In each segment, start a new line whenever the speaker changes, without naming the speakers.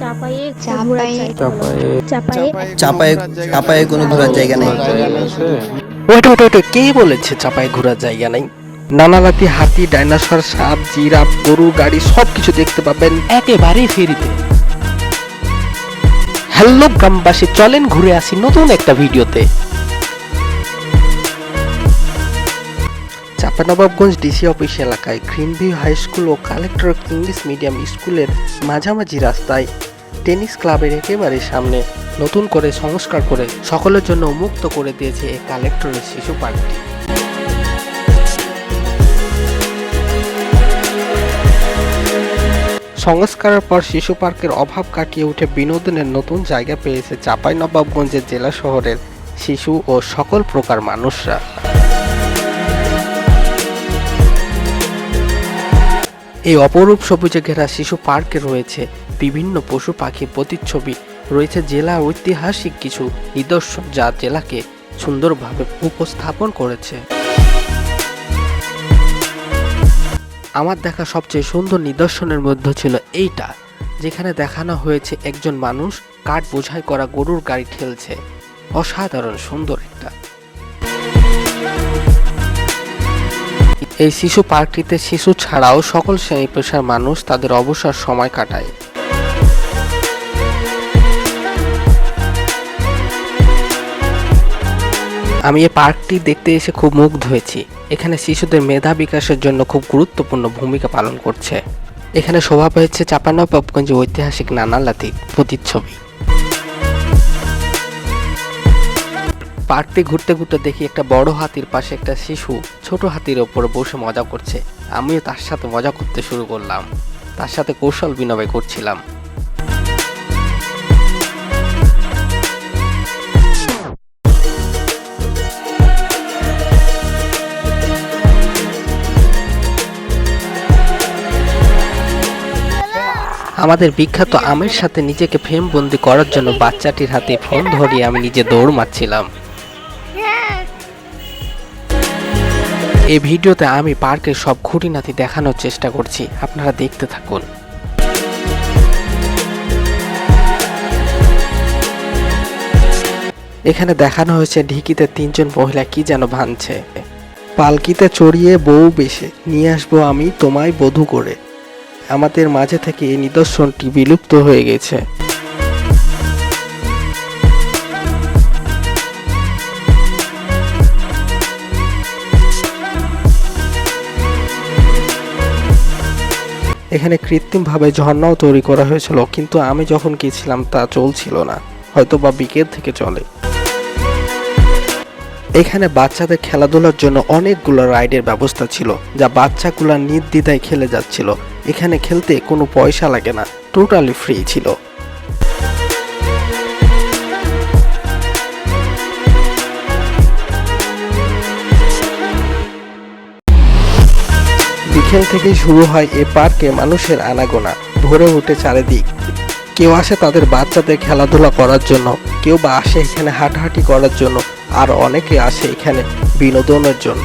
চাপায়ে
চাপায়ে
চাপায়ে
চাপায়ে চাপায়ে কোনো ঘোরার জায়গা নেই।
ওইটা ওইটা ওইটা কে বলেছে চাপায় ঘোরার জায়গা নাই? নানালাতি হাতি ডাইনোসর সাপ জিরাফ গরু গাড়ি সব কিছু দেখতে পাবেন একেবারেই ফেরিতে। হ্যালো গ্রামবাসী চলেন ঘুরে আসি নতুন একটা ভিডিওতে। চাপানবাবগঞ্জ ডিসি অফিস এলাকায় গ্রিনভিউ হাই স্কুল ও কালেক্টর ইংলিশ মিডিয়াম স্কুলের মাঝামাঝি রাস্তায় টেনিস ক্লাবের একেবারে সামনে নতুন করে সংস্কার করে সকলের জন্য মুক্ত করে দিয়েছে এই কালেক্টরের শিশু পার্কটি। সংস্কারের পর শিশু পার্কের অভাব কাটিয়ে উঠে বিনোদনের নতুন জায়গা পেয়েছে চাঁপাইনবাবগঞ্জের জেলা শহরের শিশু ও সকল প্রকার মানুষরা। এই অপরূপ সবুজে ঘেরা শিশু পার্কে রয়েছে বিভিন্ন পশু পাখি প্রতিচ্ছবি। রয়েছে জেলা ঐতিহাসিক কিছু নিদর্শন যা জেলাকে সুন্দরভাবে উপস্থাপন করেছে। আমার দেখা সবচেয়ে সুন্দর নিদর্শনের মধ্যে ছিল এইটা, যেখানে দেখানো হয়েছে একজন মানুষ কাঠ বোঝাই করা গরুর গাড়ি ঠেলছে। অসাধারণ সুন্দর একটা। এই শিশু পার্কটিতে শিশু ছাড়াও সকল শ্রেণি পেশার মানুষ তাদের অবসর সময় কাটায়। আমি এই পার্কটি দেখতে এসে খুব মুগ্ধ হয়েছি। এখানে শিশুদের মেধা বিকাশের জন্য খুব গুরুত্বপূর্ণ ভূমিকা পালন করছে। এখানে শোভা পেয়েছে চাপানবাবগঞ্জ ঐতিহাসিক নানালাতি প্রতিচ্ছবি। পার্কটি ঘুরতে ঘুরতে দেখি একটা বড় হাতির পাশে একটা শিশু ছোট হাতির ওপরে বসে মজা করছে। আমিও তার সাথে মজা করতে শুরু করলাম। তার সাথে কৌশল বিনিময় করছিলাম। আমাদের বিখ্যাত আমের সাথে নিজেকে ফ্রেম বন্দি করার জন্য বাচ্চাটির হাতে ফোন ধরিয়ে আমি নিজে দৌড় মারছিলাম। এই ভিডিওতে আমি পার্কের সব খুঁটিনাটি দেখানোর চেষ্টা করছি। আপনারা দেখতে থাকুন। এখানে দেখানো হয়েছে ঢিকিতে তিনজন মহিলা কি যেন ভাঙছে। পালকিতে চড়িয়ে বউ বেশে, নিয়ে আসব আমি তোমায় বধূ করে। আমাদের মাঝে থেকে এই নিদর্শনটি বিলুপ্ত হয়ে গেছে। এখানে কৃত্রিমভাবে ঝর্ণাও তৈরি করা হয়েছিল, কিন্তু আমি যখন গিয়েছিলাম তা চলছিল না, হয়তো বা বিকেল থেকে চলে। এখানে বাচ্চাদের খেলাধুলার জন্য অনেকগুলো রাইডের ব্যবস্থা ছিল, যা বাচ্চাগুলা নির্দ্বিধায় খেলে যাচ্ছিল। এখানে খেলতে কোনো পয়সা লাগে না, টোটালি ফ্রি ছিল। বিকেল থেকে শুরু হয় এ পার্কে মানুষের আনাগোনা, ভরে উঠে চারিদিক। কেউ আসে তাদের বাচ্চাদের খেলাধুলা করার জন্য, কেউ বা আসে এখানে হাঁটাহাঁটি করার জন্য, আর অনেকে আসে এখানে বিনোদনের জন্য।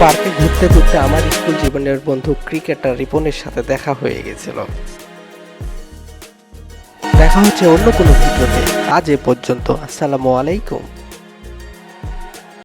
পার্কে ঘুরতে ঘুরতে আমার স্কুল জীবনের বন্ধু ক্রিকেটার রিপনের সাথে দেখা হয়ে গেছিল। দেখা হচ্ছে অন্য কোনো ভিডিওতে। আজ এ পর্যন্ত। আসসালামু আলাইকুম।